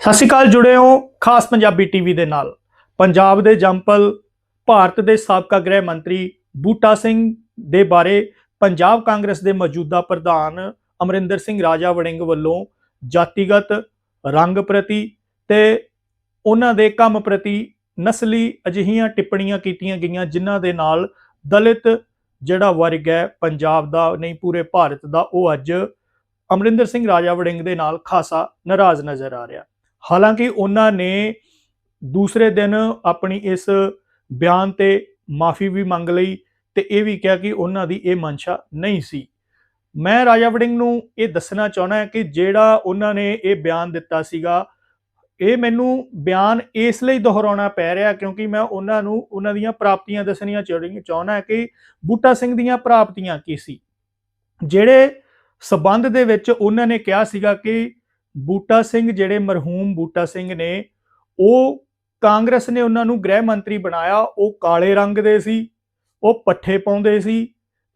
ਸਤਿ ਸ਼੍ਰੀ ਅਕਾਲ ਜੁੜੇ ਹੋ ਖਾਸ ਪੰਜਾਬੀ ਟੀਵੀ ਦੇ ਨਾਲ। ਪੰਜਾਬ ਦੇ ਜੰਪਲ ਭਾਰਤ ਦੇ ਸਾਬਕਾ ਗ੍ਰਹਿ ਮੰਤਰੀ ਬੂਟਾ ਸਿੰਘ ਦੇ ਬਾਰੇ ਪੰਜਾਬ ਕਾਂਗਰਸ ਦੇ ਮੌਜੂਦਾ ਪ੍ਰਧਾਨ ਅਮਰਿੰਦਰ ਸਿੰਘ ਰਾਜਾ ਵੜਿੰਗ ਵੱਲੋਂ ਜਾਤੀਗਤ ਰੰਗ ਪ੍ਰਤੀ ਤੇ ਉਹਨਾਂ ਦੇ ਕੰਮ ਪ੍ਰਤੀ ਨਸਲੀ ਅਜਿਹੀਆਂ ਟਿੱਪਣੀਆਂ ਕੀਤੀਆਂ ਗਈਆਂ, ਜਿਨ੍ਹਾਂ ਦੇ ਨਾਲ ਦਲਿਤ ਜਿਹੜਾ ਵਰਗ ਹੈ, ਪੰਜਾਬ ਦਾ ਨਹੀਂ, ਪੂਰੇ ਭਾਰਤ ਦਾ, ਉਹ ਅੱਜ ਅਮਰਿੰਦਰ ਸਿੰਘ ਰਾਜਾ ਵੜਿੰਗ ਦੇ ਨਾਲ ਖਾਸਾ ਨਾਰਾਜ਼ ਨਜ਼ਰ ਆ ਰਿਹਾ। ਹਾਲਾਂਕਿ ਉਹਨਾਂ ਨੇ ਦੂਸਰੇ ਦਿਨ ਆਪਣੀ ਇਸ ਬਿਆਨ ਤੇ ਮਾਫੀ ਵੀ ਮੰਗ ਲਈ ਤੇ ਇਹ ਵੀ ਕਿਹਾ ਕਿ ਉਹਨਾਂ ਦੀ ਇਹ ਮਨਸ਼ਾ ਨਹੀਂ ਸੀ। ਮੈਂ ਰਾਜਾ ਵੜਿੰਗ ਨੂੰ ਇਹ ਦੱਸਣਾ ਚਾਹਣਾ ਹੈ ਕਿ ਜਿਹੜਾ ਉਹਨਾਂ ਨੇ ਇਹ ਬਿਆਨ ਦਿੱਤਾ ਸੀਗਾ, ਇਹ ਮੈਨੂੰ ਬਿਆਨ ਇਸ ਲਈ ਦੁਹਰਾਉਣਾ ਪੈ ਰਿਹਾ ਕਿਉਂਕਿ ਮੈਂ ਉਹਨਾਂ ਨੂੰ, ਉਹਨਾਂ ਦੀਆਂ ਪ੍ਰਾਪਤੀਆਂ ਦੱਸਣੀਆਂ ਚਾਹੁੰਦੀ, ਚਾਹੁੰਦਾ ਕਿ ਬੂਟਾ ਸਿੰਘ ਦੀਆਂ ਪ੍ਰਾਪਤੀਆਂ ਕੀ ਸੀ। ਜਿਹੜੇ ਸਬੰਧ ਦੇ ਵਿੱਚ ਉਹਨਾਂ ਨੇ ਕਿਹਾ ਸੀਗਾ ਕਿ ਬੂਟਾ ਸਿੰਘ ਜਿਹੜੇ ਮਰਹੂਮ ਬੂਟਾ ਸਿੰਘ ਨੇ, ਉਹ ਕਾਂਗਰਸ ਨੇ ਉਹਨਾਂ ਨੂੰ ਗ੍ਰਹਿ ਮੰਤਰੀ ਬਣਾਇਆ, ਉਹ ਕਾਲੇ ਰੰਗ ਦੇ ਸੀ, ਉਹ ਪੱਠੇ ਪਾਉਂਦੇ ਸੀ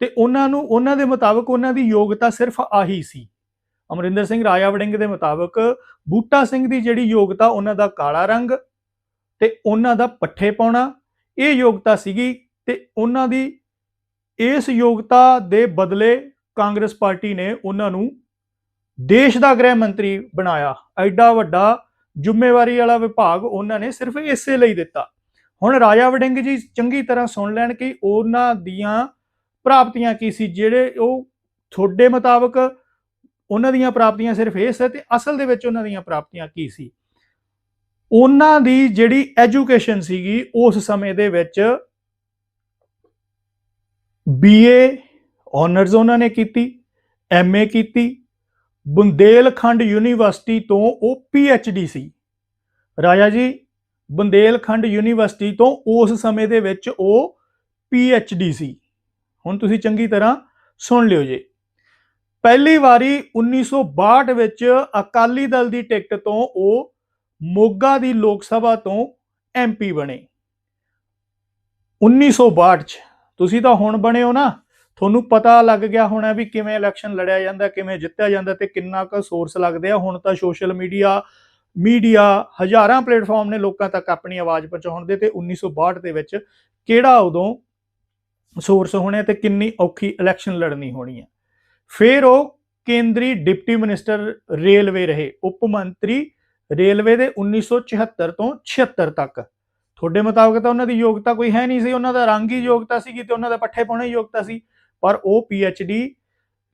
ਤੇ ਉਹਨਾਂ ਨੂੰ, ਉਹਨਾਂ ਦੇ ਮੁਤਾਬਕ ਉਹਨਾਂ ਦੀ ਯੋਗਤਾ ਸਿਰਫ ਆਹੀ ਸੀ। ਅਮਰਿੰਦਰ ਸਿੰਘ ਰਾਜਾ ਵੜਿੰਗ ਦੇ ਮੁਤਾਬਕ ਬੂਟਾ ਸਿੰਘ ਦੀ ਜਿਹੜੀ ਯੋਗਤਾ, ਉਹਨਾਂ ਦਾ ਕਾਲਾ ਰੰਗ ਤੇ ਉਹਨਾਂ ਦਾ ਪੱਠੇ ਪਾਉਣਾ, ਇਹ ਯੋਗਤਾ ਸੀਗੀ ਤੇ ਉਹਨਾਂ ਦੀ ਇਸ ਯੋਗਤਾ ਦੇ ਬਦਲੇ ਕਾਂਗਰਸ ਪਾਰਟੀ ਨੇ ਉਹਨਾਂ ਨੂੰ ਦੇਸ਼ ਦਾ ਗ੍ਰਹਿ ਮੰਤਰੀ ਬਣਾਇਆ। ਐਡਾ ਵੱਡਾ ਜ਼ਿੰਮੇਵਾਰੀ ਵਾਲਾ ਵਿਭਾਗ ਉਹਨਾਂ ਨੇ ਸਿਰਫ ਇਸੇ ਲਈ ਦਿੱਤਾ। ਹੁਣ ਰਾਜਾ ਵਡਿੰਗ ਜੀ ਚੰਗੀ ਤਰ੍ਹਾਂ ਸੁਣ ਲੈਣ ਕਿ ਉਹਨਾਂ ਦੀਆਂ ਪ੍ਰਾਪਤੀਆਂ ਕੀ ਸੀ, ਜਿਹੜੇ ਉਹ ਤੁਹਾਡੇ ਮੁਤਾਬਕ ਉਹਨਾਂ ਦੀਆਂ ਪ੍ਰਾਪਤੀਆਂ ਸਿਰਫ ਇਹ ਸੀ ਤੇ ਅਸਲ ਦੇ ਵਿੱਚ ਉਹਨਾਂ ਦੀਆਂ ਪ੍ਰਾਪਤੀਆਂ ਕੀ ਸੀ। ਉਹਨਾਂ ਦੀ ਜਿਹੜੀ ਐਜੂਕੇਸ਼ਨ ਸੀਗੀ, ਉਸ ਸਮੇਂ ਦੇ ਵਿੱਚ ਬੀਏ ਆਨਰਸ ਉਹਨਾਂ ਨੇ ਕੀਤੀ ਐਮਏ ਕੀਤੀ ਬੁੰਦੇਲਖੰਡ ਯੂਨੀਵਰਸਿਟੀ ਤੋਂ ਉਹ ਪੀਐਚਡੀ ਸੀ। ਰਾਜਾ ਜੀ, ਬੁੰਦੇਲਖੰਡ ਯੂਨੀਵਰਸਿਟੀ ਤੋਂ ਉਸ ਸਮੇਂ ਦੇ ਵਿੱਚ ਉਹ ਪੀਐਚਡੀ ਸੀ। ਹੁਣ ਤੁਸੀਂ ਚੰਗੀ ਤਰ੍ਹਾਂ ਸੁਣ ਲਿਓ ਜੀ। ਪਹਿਲੀ ਵਾਰੀ 1962 ਵਿੱਚ ਅਕਾਲੀ ਦਲ ਦੀ ਟਿਕਟ ਤੋਂ ਉਹ ਮੋਗਾ ਦੀ ਲੋਕ ਸਭਾ ਤੋਂ ਐਮਪੀ ਬਣੇ। 1962 ਚ। ਤੁਸੀਂ ਤਾਂ ਹੁਣ ਬਣੇ ਹੋ ਨਾ। ਤੁਹਾਨੂੰ ਪਤਾ ਲੱਗ ਗਿਆ ਹੋਣਾ ਵੀ ਕਿਵੇਂ ਇਲੈਕਸ਼ਨ ਲੜਿਆ ਜਾਂਦਾ, ਕਿਵੇਂ ਜਿੱਤਿਆ ਜਾਂਦਾ ਤੇ ਕਿੰਨਾ ਕੁ ਸੋਰਸ ਲੱਗਦੇ ਆ। ਹੁਣ ਤਾਂ ਸੋਸ਼ਲ ਮੀਡੀਆ ਮੀਡੀਆ ਹਜ਼ਾਰਾਂ ਪਲੇਟਫਾਰਮ ਨੇ ਲੋਕਾਂ ਤੱਕ ਆਪਣੀ ਆਵਾਜ਼ ਪਹੁੰਚਾਉਣ ਦੇ ਤੇ 1962 ਦੇ ਵਿੱਚ ਕਿਹੜਾ ਉਦੋਂ ਸੋਰਸ ਹੋਣੇ ਤੇ ਕਿੰਨੀ ਔਖੀ ਇਲੈਕਸ਼ਨ ਲੜਨੀ ਹੋਣੀ ਹੈ ਫਿਰ ਉਹ ਕੇਂਦਰੀ ਡਿਪਟੀ ਮਿਨਿਸਟਰ ਰੇਲਵੇ ਰਹੇ, ਉਪ ਮੰਤਰੀ ਰੇਲਵੇ ਦੇ 1974 ਤੋਂ 76 ਤੱਕ। ਤੁਹਾਡੇ ਮੁਤਾਬਕ ਤਾਂ ਉਹਨਾਂ ਦੀ ਯੋਗਤਾ ਕੋਈ ਹੈ ਨਹੀਂ ਸੀ, ਉਹਨਾਂ ਦਾ ਰੰਗ ਹੀ ਯੋਗਤਾ ਸੀਗੀ ਤੇ ਉਹਨਾਂ ਦਾ ਪੱਠੇ ਪਾਉਣੇ ਹੀ ਯੋਗਤਾ ਸੀ। ਪਰ ਉਹ ਡੀ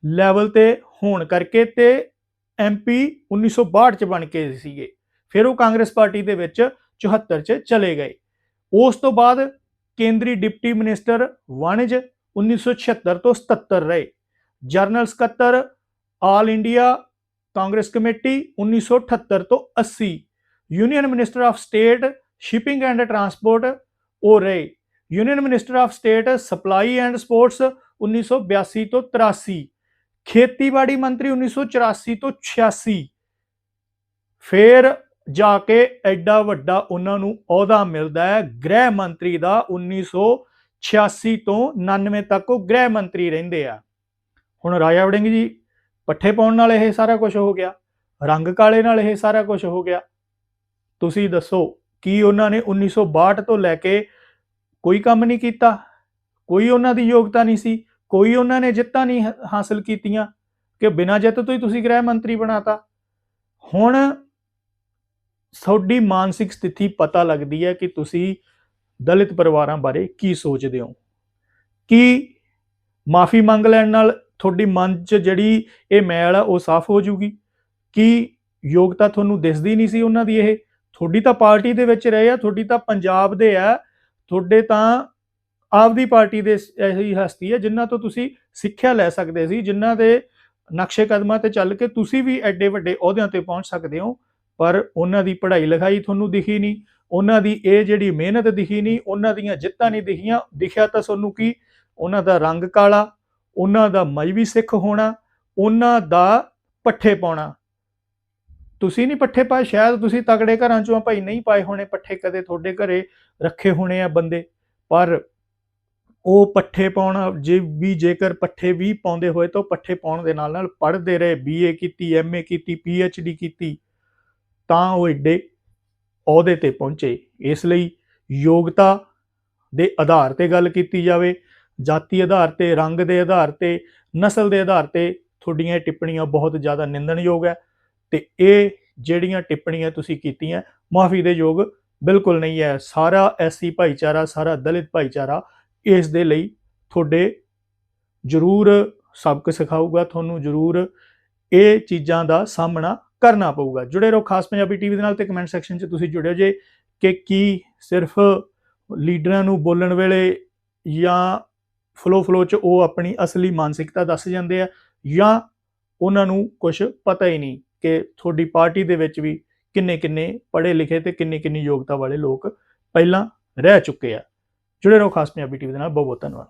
ਲੈਵਲ ਤੇ ਹੋਣ ਕਰਕੇ ਤੇ ਐਮਪੀ 1962 ਚ ਬਣ ਕੇ ਸੀਗੇ। ਫਿਰ ਉਹ ਕਾਂਗਰਸ ਪਾਰਟੀ ਦੇ ਵਿੱਚ 74 ਚ ਚਲੇ ਗਏ। ਉਸ ਤੋਂ ਬਾਅਦ ਕੇਂਦਰੀ ਡਿਪਟੀ ਮਿਨਿਸਟਰ ਵਣਜ 1976 ਤੋਂ 77 ਰਹੇ। ਜਰਨਲ ਸਕੱਤਰ, ਆਲ ਇੰਡੀਆ, ਕਾਂਗਰਸ ਕਮੇਟੀ 1978 ਤੋਂ 80 union minister of state, shipping and transport, ਉਹ ਰਹੇ। Union minister of state, supply and sports 1982 ਤੋਂ 83 ਖੇਤੀਬਾੜੀ ਮੰਤਰੀ 1984 ਤੋਂ 86 ਫਿਰ ਜਾ ਕੇ ਐਡਾ ਵੱਡਾ ਉਹਨਾਂ ਨੂੰ ਅਹੁਦਾ ਮਿਲਦਾ ਹੈ, ਗ੍ਰਹਿ ਮੰਤਰੀ ਦਾ 1986 ਤੋਂ 99 ਤੱਕ ਉਹ ਗ੍ਰਹਿ ਮੰਤਰੀ ਰਹਿੰਦੇ ਆ। ਹੁਣ ਰਾਜਾ ਵੜਿੰਗ ਜੀ, ਪੱਠੇ ਪਾਉਣ ਨਾਲ ਇਹ ਸਾਰਾ ਕੁਝ ਹੋ ਗਿਆ, ਰੰਗ ਕਾਲੇ ਨਾਲ ਇਹ ਸਾਰਾ ਕੁਝ ਹੋ ਗਿਆ। ਤੁਸੀਂ ਦੱਸੋ, ਕੀ ਉਹਨਾਂ ਨੇ 1962 ਤੋਂ ਲੈ ਕੇ ਕੋਈ ਕੰਮ ਨਹੀਂ ਕੀਤਾ? ਕੋਈ ਉਹਨਾਂ ਦੀ ਯੋਗਤਾ ਨਹੀਂ ਸੀ? ਕੋਈ ਉਹਨਾਂ ਨੇ ਜਿੱਤਾਂ ਨਹੀਂ ਹ- ਹਾਸਲ ਕੀਤੀਆਂ ਕਿ ਬਿਨਾਂ ਜਿੱਤ ਤੋਂ ਹੀ ਤੁਸੀਂ ਗ੍ਰਹਿ ਮੰਤਰੀ ਬਣਾਤਾ। ਹੁਣ ਤੁਹਾਡੀ ਮਾਨਸਿਕ ਸਥਿਤੀ ਪਤਾ ਲੱਗਦੀ ਹੈ ਕਿ ਤੁਸੀਂ ਦਲਿਤ ਪਰਿਵਾਰਾਂ ਬਾਰੇ ਕੀ ਸੋਚਦੇ ਹੋ। ਕੀ ਮਾਫੀ ਮੰਗ ਲੈਣ ਨਾਲ ਤੁਹਾਡੀ ਮਨ 'ਚ ਜਿਹੜੀ ਇਹ ਮੈਲ ਆ ਉਹ ਸਾਫ਼ ਹੋ ਜੂਗੀ ਕੀ ਯੋਗਤਾ ਤੁਹਾਨੂੰ ਦਿਸਦੀ ਨਹੀਂ ਸੀ ਉਹਨਾਂ ਦੀ ਇਹ? ਤੁਹਾਡੀ ਤਾਂ ਪਾਰਟੀ ਦੇ ਵਿੱਚ ਰਹੇ ਆ, ਤੁਹਾਡੀ ਤਾਂ ਪੰਜਾਬ ਦੇ ਆ, ਤੁਹਾਡੇ ਤਾਂ ਆਪਦੀ ਪਾਰਟੀ ਦੇ ਸ- ਇਹੀ ਹਸਤੀ ਹੈ ਜਿਨ੍ਹਾਂ ਤੋਂ ਤੁਸੀਂ ਸਿੱਖਿਆ ਲੈ ਸਕਦੇ ਸੀ ਜਿਨ੍ਹਾਂ ਦੇ ਨਕਸ਼ੇ ਕਦਮਾਂ ਤੇ ਚੱਲ ਕੇ ਤੁਸੀਂ ਵੀ ਐਡੇ ਵੱਡੇ ਅਹੁਦਿਆਂ ਤੇ ਪਹੁੰਚ ਸਕਦੇ ਹੋ, ਪਰ ਉਹਨਾਂ ਦੀ ਪੜ੍ਹਾਈ ਲਿਖਾਈ ਤੁਹਾਨੂੰ ਦਿਖੀ ਨਹੀਂ, ਉਹਨਾਂ ਦੀ ਇਹ ਜਿਹੜੀ ਮਿਹਨਤ ਦਿਖੀ ਨਹੀਂ, ਉਹਨਾਂ ਦੀਆਂ ਜਿੱਤਾਂ ਨਹੀਂ ਦਿਖੀਆਂ, ਦਿਖਿਆ ਤਾਂ ਤੁਹਾਨੂੰ ਕੀ? ਉਹਨਾਂ ਦਾ ਰੰਗ ਕਾਲਾ, ਉਹਨਾਂ ਦਾ ਮਜਬੀ ਸਿੱਖ ਹੋਣਾ, ਉਹਨਾਂ ਦਾ ਪੱਠੇ ਪਾਉਣਾ। ਤੁਸੀਂ ਨਹੀਂ ਪੱਠੇ ਪਾਏ, ਸ਼ਾਇਦ ਤੁਸੀਂ ਤਗੜੇ ਘਰਾਂ ਚੋਂ ਭਾਈ ਨਹੀਂ ਪਾਏ ਹੋਣੇ, ਪੱਠੇ ਕਦੇ ਤੁਹਾਡੇ ਘਰੇ ਰੱਖੇ ਹੋਣੇ ਆ ਬੰਦੇ, ਪਰ ਉਹ ਪੱਠੇ ਪਾਉਣਾ, ਜੇ ਵੀ ਜੇਕਰ ਪੱਠੇ ਵੀ ਪਾਉਂਦੇ ਹੋਏ ਤਾਂ ਉਹ ਪੱਠੇ ਪਾਉਣ ਦੇ ਨਾਲ ਨਾਲ ਪੜ੍ਹਦੇ ਰਹੇ ਬੀਏ ਕੀਤੀ ਐਮਏ ਕੀਤੀ ਪੀਐਚਡੀ ਕੀਤੀ, ਤਾਂ ਉਹ ਏਡੇ ਅਹੁਦੇ ਤੇ ਪਹੁੰਚੇ। ਇਸ ਲਈ ਯੋਗਤਾ ਦੇ ਆਧਾਰ ਤੇ ਗੱਲ ਕੀਤੀ ਜਾਵੇ, ਜਾਤੀ ਆਧਾਰ ਤੇ, ਰੰਗ ਦੇ ਆਧਾਰ ਤੇ, ਨਸਲ ਦੇ ਆਧਾਰ ਤੇ ਤੁਹਾਡੀਆਂ ਇਹ ਟਿੱਪਣੀਆਂ ਬਹੁਤ ਜ਼ਿਆਦਾ ਨਿੰਦਣਯੋਗ ਹੈ ਤੇ ਇਹ ਜਿਹੜੀਆਂ ਟਿੱਪਣੀਆਂ ਤੁਸੀਂ ਕੀਤੀਆਂ, ਮਾਫੀ ਦੇ ਯੋਗ ਬਿਲਕੁਲ ਨਹੀਂ ਹੈ। ਸਾਰਾ ਐਸਸੀ ਭਾਈਚਾਰਾ, ਸਾਰਾ ਦਲਿਤ ਭਾਈਚਾਰਾ ਇਸ ਦੇ ਲਈ ਤੁਹਾਡੇ ਜ਼ਰੂਰ ਸਬਕ ਸਿਖਾਊਗਾ, ਤੁਹਾਨੂੰ ਜ਼ਰੂਰ ਇਹ ਚੀਜ਼ਾਂ ਦਾ ਸਾਹਮਣਾ ਕਰਨਾ ਪਊਗਾ। ਜੁੜੇ ਰਹੋ ਖਾਸ ਪੰਜਾਬੀ ਟੀਵੀ ਦੇ ਨਾਲ ਤੇ ਕਮੈਂਟ ਸੈਕਸ਼ਨ 'ਚ ਤੁਸੀਂ ਜੁੜਿਓ ਜੇ ਕਿ ਕੀ ਸਿਰਫ ਲੀਡਰਾਂ ਨੂੰ ਬੋਲਣ ਵੇਲੇ ਜਾਂ ਫਲੋ ਫਲੋ 'ਚ ਉਹ ਆਪਣੀ ਅਸਲੀ ਮਾਨਸਿਕਤਾ ਦੱਸ ਜਾਂਦੇ ਆ ਜਾਂ ਉਹਨਾਂ ਨੂੰ ਕੁਝ ਪਤਾ ਹੀ ਨਹੀਂ ਕਿ ਤੁਹਾਡੀ ਪਾਰਟੀ ਦੇ ਵਿੱਚ ਵੀ ਕਿੰਨੇ ਕਿੰਨੇ ਪੜ੍ਹੇ ਲਿਖੇ ਤੇ ਕਿੰਨੇ ਕਿੰਨੀ ਯੋਗਤਾ ਵਾਲੇ ਲੋਕ ਪਹਿਲਾਂ ਰਹਿ ਚੁੱਕੇ ਆ। ਜੁੜੇ ਰਹੋ ਖਾਸ ਪੰਜਾਬੀ ਟੀਵੀ ਦੇ ਨਾਲ। ਬਹੁਤ ਬਹੁਤ ਧੰਨਵਾਦ।